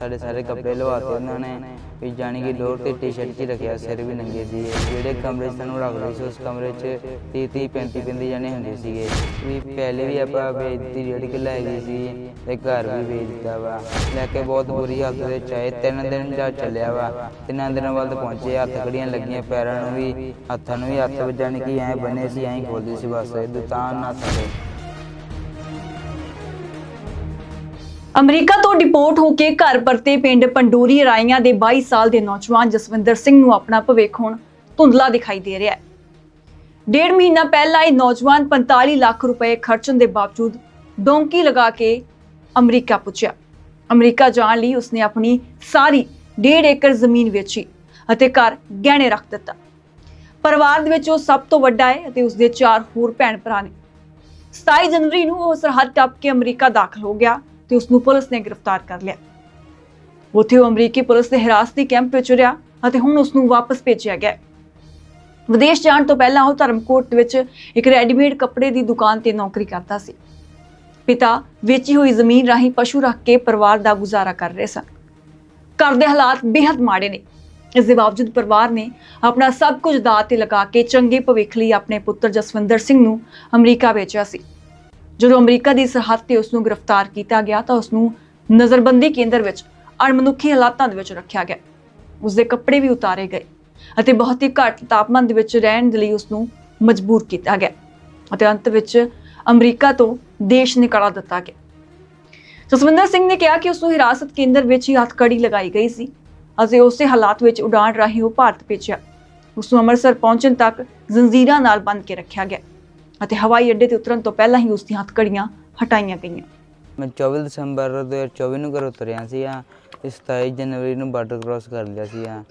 ਸਾਡੇ ਸਾਰੇ ਕੱਪੜੇ ਲਵਾਤੇ ਉਹਨਾਂ ਨੇ, ਵੀ ਜਾਣੀ ਕਿ ਲੋਰ ਤੇ ਟੀ-ਸ਼ਰਟ 'ਚ ਰੱਖਿਆ, ਸਿਰ ਵੀ ਨੰਗੇ ਸੀ ਜਿਹੜੇ ਕਮਰੇ 'ਚ ਸਾਨੂੰ ਰੱਖਦੇ ਸੀ, ਉਸ ਕਮਰੇ 'ਚ 30 30 35 35 ਜਣੇ ਹੁੰਦੇ ਸੀਗੇ। ਵੀ ਪਹਿਲੇ ਵੀ ਆਪਾਂ ਵੇਚਦੀ ਰੇੜੀ ਕਿ ਲੈ ਗਈ ਸੀ, ਤੇ ਘਰ ਵੀ ਵੇਚ ਦਿੱਤਾ ਵਾ। ਲੈ ਕੇ ਬਹੁਤ ਬੁਰੀ ਹਾਲਤ ਵਿੱਚ ਆਏ। ਤਿੰਨ ਦਿਨ ਜਾ ਚੱਲਿਆ ਵਾ। ਤਿੰਨਾਂ ਦਿਨਾਂ ਬਾਅਦ ਪਹੁੰਚੇ, ਹੱਥ ਕੜੀਆਂ ਲੱਗੀਆਂ ਪੈਰਾਂ ਨੂੰ ਵੀ, ਹੱਥਾਂ ਨੂੰ ਵੀ ਹੱਥ, ਜਾਣੀ ਕਿ ਐ ਬੰਨੇ ਸੀ, ਐਂ ਖੋਲਦੇ ਸੀ ਬਸ। ਦੁਕਾਨ ਨਾ ਥੱਲੇ। ਅਮਰੀਕਾ ਤੋਂ ਡਿਪੋਰਟ ਹੋ ਕੇ ਘਰ ਪਰਤੇ ਪਿੰਡ ਪੰਡੂਰੀ ਰਾਈਆਂ ਦੇ 22 ਸਾਲ ਦੇ ਨੌਜਵਾਨ ਜਸਵਿੰਦਰ ਸਿੰਘ ਨੂੰ ਆਪਣਾ ਭਵਿੱਖ ਹੁਣ ਧੁੰਦਲਾ ਦਿਖਾਈ ਦੇ ਰਿਹਾ ਹੈ। ਡੇਢ ਮਹੀਨਾ ਪਹਿਲਾਂ ਇਹ ਨੌਜਵਾਨ 45 ਲੱਖ ਰੁਪਏ ਖਰਚਣ ਦੇ ਬਾਵਜੂਦ ਡੋਂਕੀ ਲਗਾ ਕੇ ਅਮਰੀਕਾ ਪੁੱਜਿਆ। ਅਮਰੀਕਾ ਜਾਣ ਲਈ ਉਸਨੇ ਆਪਣੀ ਸਾਰੀ ਡੇਢ ਏਕੜ ਜ਼ਮੀਨ ਵੇਚੀ ਅਤੇ ਘਰ ਗਹਿਣੇ ਰੱਖ ਦਿੱਤਾ। ਪਰਿਵਾਰ ਦੇ ਵਿੱਚ ਉਹ ਸਭ ਤੋਂ ਵੱਡਾ ਹੈ ਅਤੇ ਉਸਦੇ ਚਾਰ ਹੋਰ ਭੈਣ ਭਰਾ ਨੇ। 27 ਜਨਵਰੀ ਨੂੰ ਉਹ ਸਰਹੱਦ ਟੱਪ ਕੇ ਅਮਰੀਕਾ ਦਾਖਲ ਹੋ ਗਿਆ। ਤੇ ਉਸ ਨੂੰ ਪੁਲਿਸ ਨੇ ਗ੍ਰਿਫਤਾਰ ਕਰ ਲਿਆ। ਉੱਥੇ ਉਹ ਅਮਰੀਕੀ ਪੁਲਿਸ ਦੇ ਹਿਰਾਸਤੀ ਕੈਂਪ ਵਿੱਚ ਰਿਹਾ ਅਤੇ ਹੁਣ ਉਸ ਨੂੰ ਵਾਪਸ ਭੇਜਿਆ ਗਿਆ। ਵਿਦੇਸ਼ ਜਾਣ ਤੋਂ ਪਹਿਲਾਂ ਉਹ ਧਰਮਕੋਟ ਵਿੱਚ ਇੱਕ ਰੈਡੀਮੇਡ ਕੱਪੜੇ ਦੀ ਦੁਕਾਨ ਤੇ ਨੌਕਰੀ ਕਰਦਾ ਸੀ। ਪਿਤਾ ਵੇਚੀ ਹੋਈ ਜ਼ਮੀਨ ਰਾਹੀਂ ਪਸ਼ੂ ਰੱਖ ਕੇ ਪਰਿਵਾਰ ਦਾ ਗੁਜ਼ਾਰਾ ਕਰ ਰਹੇ ਸਨ। ਘਰ ਦੇ ਹਾਲਾਤ ਬੇहद ਮਾੜੇ ਨੇ। ਇਸ ਦੇ ਬਾਵਜੂਦ ਪਰਿਵਾਰ ਨੇ ਆਪਣਾ ਸਭ ਕੁਝ ਦਾਅ ਤੇ ਲਗਾ ਕੇ ਚੰਗੇ ਭਵਿੱਖ ਲਈ ਆਪਣੇ ਪੁੱਤਰ ਜਸਵਿੰਦਰ ਸਿੰਘ ਨੂੰ ਅਮਰੀਕਾ ਭੇਜਿਆ ਸੀ। ਜਦੋਂ ਅਮਰੀਕਾ ਦੀ ਸਰਹੱਦ ਤੇ ਉਸ ਨੂੰ ਗ੍ਰਿਫਤਾਰ ਕੀਤਾ ਗਿਆ ਤਾਂ ਉਸ ਨੂੰ ਨਜ਼ਰਬੰਦੀ ਕੇਂਦਰ ਵਿੱਚ, ਅਣਮਨੁੱਖੀ ਹਾਲਾਤਾਂ ਦੇ ਵਿੱਚ ਰੱਖਿਆ ਗਿਆ। ਉਸ ਦੇ ਕੱਪੜੇ ਵੀ ਉਤਾਰੇ ਗਏ ਅਤੇ ਬਹੁਤ ਹੀ ਘੱਟ ਤਾਪਮਾਨ ਦੇ ਵਿੱਚ ਰਹਿਣ ਦੇ ਲਈ ਉਸ ਨੂੰ ਮਜਬੂਰ ਕੀਤਾ ਗਿਆ ਅਤੇ ਅੰਤ ਵਿੱਚ ਅਮਰੀਕਾ ਤੋਂ ਦੇਸ਼ ਨਿਕਾਲਾ ਦਿੱਤਾ ਗਿਆ। ਜਸਵਿੰਦਰ ਸਿੰਘ ਨੇ ਕਿਹਾ ਕਿ ਉਸ ਨੂੰ ਹਿਰਾਸਤ ਕੇਂਦਰ ਵਿੱਚ ਹੀ ਹੱਥਕੜੀ ਲਗਾਈ ਗਈ ਸੀ ਅਤੇ ਉਸੇ ਹਾਲਾਤ ਵਿੱਚ ਉਡਾਣ ਰਾਹੀਂ ਉਹ ਭਾਰਤ ਭੇਜਿਆ। ਉਸ ਨੂੰ ਅੰਮ੍ਰਿਤਸਰ ਪਹੁੰਚਣ ਤੱਕ ਜ਼ੰਜੀਰਾਂ ਨਾਲ ਬੰਨ੍ਹ ਕੇ ਰੱਖਿਆ ਗਿਆ। ਅਤੇ ਹਵਾਈ ਅੱਡੇ ਤੇ ਉਤਰਨ ਤੋਂ ਪਹਿਲਾਂ ਹੀ ਉਸ ਦੀਆਂ ਹੱਥਕੜੀਆਂ ਹਟਾਈਆਂ ਗਈਆਂ। ਮੈਂ 24 ਦਸੰਬਰ 2024 ਨੂੰ ਘਰੋਂ ਉਤਰਿਆ ਸੀ ਆ ਤੇ 27 ਜਨਵਰੀ ਨੂੰ ਬਾਰਡਰ ਕ੍ਰਾਸ ਕਰ ਲਿਆ ਸੀ ਆ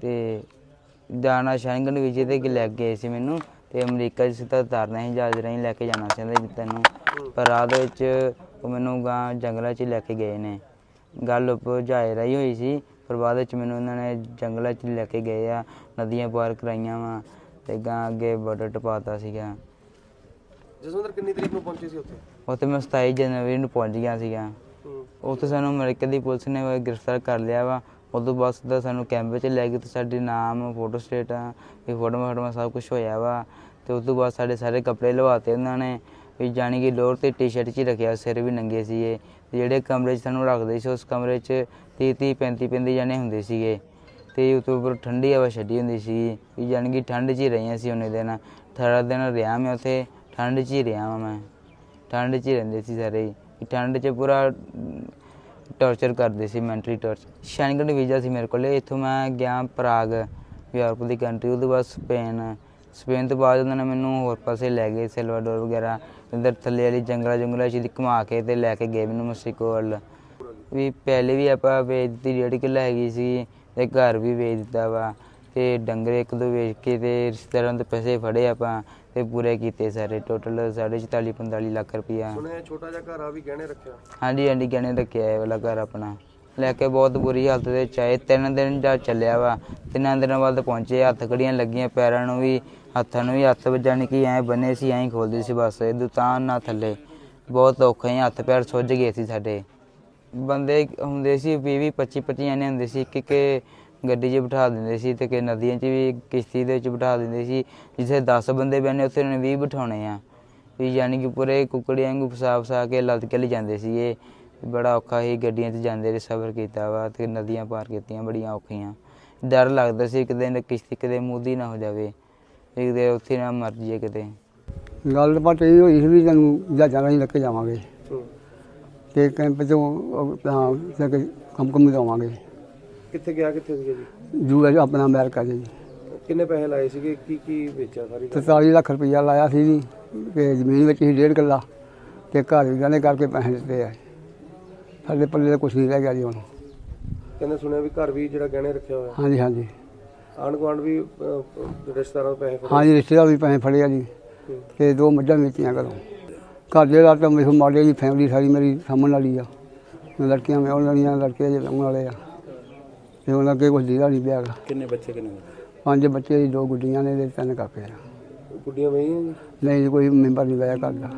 ਤੇ ਜਾਣਾ ਸ਼ੈਂਗਨ ਵੀਜ਼ੇ ਤੇ ਲੈ ਗਏ ਸੀ ਮੈਨੂੰ ਤੇ ਅਮਰੀਕਾ 'ਚ ਸਿੱਧਾ ਉਤਾਰਨਾ ਸੀ, ਜਹਾਜ਼ ਰਾਹੀਂ ਲੈ ਕੇ ਜਾਣਾ ਸੀ ਉਹਦੇ ਤੈਨੂੰ। ਪਰ ਰਾਹ ਦੇ ਵਿੱਚ ਉਹ ਮੈਨੂੰ ਗਾਂ ਜੰਗਲਾਂ 'ਚ ਹੀ ਲੈ ਕੇ ਗਏ ਨੇ। ਗੱਲ ਉੱਪਰ ਜਹਾਜ਼ ਰਾਹੀਂ ਹੋਈ ਸੀ, ਪਰ ਬਾਅਦ ਵਿੱਚ ਮੈਨੂੰ ਉਹਨਾਂ ਨੇ ਜੰਗਲਾਂ 'ਚ ਲੈ ਕੇ ਗਏ ਆ, ਨਦੀਆਂ ਪਾਰ ਕਰਾਈਆਂ ਵਾ ਤੇ ਗਾਂ ਅੱਗੇ ਬਾਰਡਰ ਟਪਾਤਾ ਸੀਗਾ। ਜਸਵਿੰਦਰ ਕਿੰਨੀ ਤਰੀਕ ਨੂੰ ਪਹੁੰਚੇ ਸੀ ਉੱਥੇ? ਉੱਥੇ ਮੈਂ 27 ਜਨਵਰੀ ਨੂੰ ਪਹੁੰਚ ਗਿਆ ਸੀਗਾ। ਉੱਥੇ ਸਾਨੂੰ ਅਮਰੀਕਾ ਦੀ ਪੁਲਿਸ ਨੇ ਗ੍ਰਿਫਤਾਰ ਕਰ ਲਿਆ ਵਾ। ਉਦੋਂ ਬਾਅਦ ਸਿੱਧਾ ਸਾਨੂੰ ਕੈਂਪ ਵਿੱਚ ਲੈ ਗਏ ਤੇ ਸਾਡੇ ਨਾਮ ਫੋਟੋ ਸਟੇਟ ਇਹ ਫੋਟੋ ਫੋਟੋ ਸਭ ਕੁਝ ਹੋਇਆ ਵਾ। ਤੇ ਉਸ ਤੋਂ ਬਾਅਦ ਸਾਡੇ ਸਾਰੇ ਕੱਪੜੇ ਲਵਾਤੇ ਉਹਨਾਂ ਨੇ। ਵੀ ਜਾਣੀ ਕਿ ਲੋਰ ਤੇ ਟੀ-ਸ਼ਰਟ 'ਚ ਹੀ ਰੱਖਿਆ ਸਿਰ ਵੀ ਨੰਗੇ ਸੀਗੇ। ਤੇ ਜਿਹੜੇ ਕਮਰੇ 'ਚ ਸਾਨੂੰ ਰੱਖਦੇ ਸੀ ਉਸ ਕਮਰੇ 'ਚ 30 30 35 35 ਜਣੇ ਹੁੰਦੇ ਸੀਗੇ। ਤੇ ਉਤੋਂ ਉੱਪਰ ਠੰਡੀ ਹਵਾ ਛੱਡੀ ਹੁੰਦੀ ਸੀ। ਵੀ ਜਾਣੀ ਕਿ ਠੰਡ 'ਚ ਹੀ ਰਹੀਆਂ ਸੀ ਉਹਨੇ ਦਿਨ। 18 ਦਿਨ ਰਿਹਾ ਮੈਂ ਉੱਥੇ। ਠੰਡ 'ਚ ਹੀ ਰਿਹਾ ਵਾਂ ਮੈਂ। ਠੰਡ 'ਚ ਹੀ ਰਹਿੰਦੇ ਸੀ ਸਾਰੇ ਹੀ। ਠੰਡ 'ਚ ਪੂਰਾ ਟੌਰਚਰ ਕਰਦੇ ਸੀ ਮੈਂਟਲੀ ਟੌਰਚਰ ਸ਼ੈਂਗਨ ਵੀਜ਼ਾ ਸੀ ਮੇਰੇ ਕੋਲ, ਇੱਥੋਂ ਮੈਂ ਗਿਆ ਪ੍ਰਾਗ, ਯੂਰਪ ਦੀ ਕੰਟਰੀ ਉਹਦੇ ਬਾਅਦ ਸਪੇਨ। ਸਪੇਨ ਤੋਂ ਬਾਅਦ ਉਹਨਾਂ ਨੇ ਮੈਨੂੰ ਹੋਰ ਪਾਸੇ ਲੈ ਗਏ, ਸੈਲਵਾਡੋਰ ਵਗੈਰਾ। ਇੱਧਰ ਥੱਲੇ ਵਾਲੀ ਜੰਗਲਾ ਜੰਗਲਾ ਚ ਘੁਮਾ ਕੇ ਤੇ ਲੈ ਕੇ ਗਏ ਮੈਨੂੰ ਮੈਕਸੀਕੋ ਵੱਲ ਵੀ ਪਹਿਲੇ ਵੀ ਆਪਾਂ ਵੇਚ ਦਿੱਤੀ, ਡੇਢ ਕਿ ਹੈਗੀ ਸੀ ਤੇ ਘਰ ਵੀ ਵੇਚ ਦਿੱਤਾ ਵਾ। ਤੇ ਡੰਗਰ ਇੱਕ ਦੋ ਵੇਚ ਕੇ ਤੇ ਰਿਸ਼ਤੇਦਾਰਾਂ ਤੋਂ ਪੈਸੇ ਫੜੇ ਆਪਾਂ। ਤੇ ਪੂਰੇ ਕੀਤੇ ਸਾਰੇ ਟੋਟਲ 44 45 ਲੱਖ ਰੁਪਈਆ। ਸੁਣਿਆ ਛੋਟਾ ਜਿਹਾ ਘਰ ਆ ਵੀ ਗਹਿਣੇ ਰੱਖਿਆ? ਹਾਂਜੀ ਹਾਂਜੀ ਗਹਿਣੇ ਰੱਖਿਆ ਇਹ ਵਾਲਾ ਘਰ ਆਪਣਾ। ਲੈ ਕੇ ਬਹੁਤ ਬੁਰੀ ਹਾਲਤ ਦੇ ਆਏ। ਤਿੰਨ ਦਿਨ ਜਾ ਚੱਲਿਆ ਵਾ। ਤਿੰਨਾਂ ਦਿਨਾਂ ਬਾਅਦ ਪਹੁੰਚੇ ਹੱਥ ਕੜੀਆਂ ਲੱਗੀਆਂ ਪੈਰਾਂ ਨੂੰ ਵੀ ਹੱਥਾਂ ਨੂੰ ਵੀ ਹੱਥ ਵੱਜਣ ਕਿ ਐ ਬੰਨੇ ਸੀ ਐਂ ਖੋਲਦੇ ਸੀ ਬਸ। ਦੁਕਾਨ ਨਾ ਥੱਲੇ। ਬਹੁਤ ਔਖੇ ਸੀ ਹੱਥ ਪੈਰ ਸੁੱਜ ਗਏ ਸੀ ਸਾਡੇ। ਬੰਦੇ ਹੁੰਦੇ ਸੀ 20 20 25 25 ਜਣੇ ਹੁੰਦੇ ਸੀ। ਇੱਕ ਇੱਕ ਗੱਡੀ 'ਚ ਬਿਠਾ ਦਿੰਦੇ ਸੀ ਤੇ ਕਿ ਨਦੀਆਂ 'ਚ ਵੀ ਕਿਸ਼ਤੀ ਦੇ ਵਿੱਚ ਬਿਠਾ ਦਿੰਦੇ ਸੀ ਜਿੱਥੇ 10 ਬੰਦੇ ਬਹਿਨੇ ਉੱਥੇ ਉਹਨੇ 20 ਬਿਠਾਉਣੇ ਆ। ਵੀ ਯਾਨੀ ਕਿ ਪੂਰੇ ਕੁੱਕੜੀਆਂ ਵਾਂਗੂ ਫਸਾ ਫਸਾ ਕੇ ਲੱਦ ਕੇ ਲੈ ਜਾਂਦੇ ਸੀ ਇਹ। ਬੜਾ ਔਖਾ ਸੀ ਗੱਡੀਆਂ 'ਚ ਜਾਂਦੇ ਰਹੇ ਸਫ਼ਰ ਕੀਤਾ ਵਾ ਤੇ ਨਦੀਆਂ ਪਾਰ ਕੀਤੀਆਂ ਬੜੀਆਂ ਔਖੀਆਂ। ਡਰ ਲੱਗਦਾ ਸੀ ਕਿਤੇ ਨਾ ਕਿਸ਼ਤੀ ਕਿਤੇ ਮੂਦੀ ਨਾ ਹੋ ਜਾਵੇ ਵੀ ਕਿਤੇ ਉੱਥੇ ਨਾ ਮਰ ਜਾਈਏ ਕਿਤੇ। ਗੱਲਬਾਤ ਇਹ ਹੋਈ ਸੀ ਵੀ ਤੈਨੂੰ ਜਹਾਜ਼ਾਂ ਰਾਹੀਂ ਲੈ ਕੇ ਜਾਵਾਂਗੇ। ਤੇ ਕੈਂਪ ਤੋਂ ਹਾਂ ਜਾ ਕੇ ਕੰਮ ਕੰਮ ਦਵਾਵਾਂਗੇ ਕਿੱਥੇ ਗਿਆ ਕਿੱਥੇ ਸੀਗੇ ਜੀ? ਜੂ ਹੈ ਆਪਣਾ ਅਮਰੀਕਾ 'ਚ ਜੀ। ਕਿੰਨੇ ਪੈਸੇ ਲਾਏ ਸੀਗੇ? ਕੀ ਕੀ ਵੇਚਿਆ ਸਾਰੀ ਗੱਲ? 43 ਲੱਖ ਰੁਪਈਆ ਲਾਇਆ ਸੀ ਜੀ ਤੇ ਜ਼ਮੀਨ ਵਿੱਚ ਹੀ ਡੇਢ ਕਿੱਲਾ ਤੇ ਘਰ ਵੀ ਗਹਿਣੇ ਕਰਕੇ ਪੈਸੇ ਦਿੱਤੇ ਆ। ਸਾਡੇ ਪੱਲੇ ਦਾ ਕੁਛ ਨਹੀਂ ਰਹਿ ਗਿਆ ਜੀ ਹੁਣ। ਕਹਿੰਦੇ ਸੁਣਿਆ ਵੀ ਘਰ ਵੀ ਜਿਹੜਾ ਗਹਿਣੇ ਰੱਖਿਆ ਹੋਇਆ। ਹਾਂਜੀ ਹਾਂਜੀ। ਆਂਢ ਗੁਆਂਢ ਵੀ ਅਹ, ਅਹ, ਰਿਸ਼ਤੇਦਾਰਾਂ ਤੋਂ ਪੈਸੇ ਫੜੇ? ਹਾਂਜੀ ਰਿਸ਼ਤੇਦਾਰ ਵੀ ਪੈਸੇ ਫੜੇ ਆ ਜੀ। ਤੇ ਦੋ ਮੱਝਾਂ ਵੇਚੀਆਂ ਘਰੋਂ। ਘਰ ਦੇ ਦਾ ਤਾਂ ਮੇਰੇ ਮਾੜੇ ਦੀ ਫੈਮਿਲੀ ਸਾਰੀ ਮੇਰੀ ਸਾਹਮਣ ਵਾਲੀ ਆ। ਲੜਕੀਆਂ ਮੈਂ ਉਹਨਾਂ ਦੀਆਂ ਲੜਕੇ ਜੇ ਲਾਉਣ ਵਾਲੇ ਆ। ਤੇ ਉਹਨਾਂ ਅੱਗੇ ਕੁਝ ਦੀਦਾ ਨਹੀਂ ਪਿਆ। ਕਿੰਨੇ ਬੱਚੇ ਕਿੰਨੇ ਪੰਜ ਬੱਚੇ ਦੀ ਦੋ ਗੁੱਡੀਆਂ ਨੇ ਤੇ ਤਿੰਨ ਕਾਕੇ ਆ। ਗੁੱਡੀਆਂ ਵਹੀਆਂ ਜੀ ਨਹੀਂ ਕੋਈ ਮੈਂਬਰ ਨਹੀਂ ਵਿਆਹ ਕਰਦਾ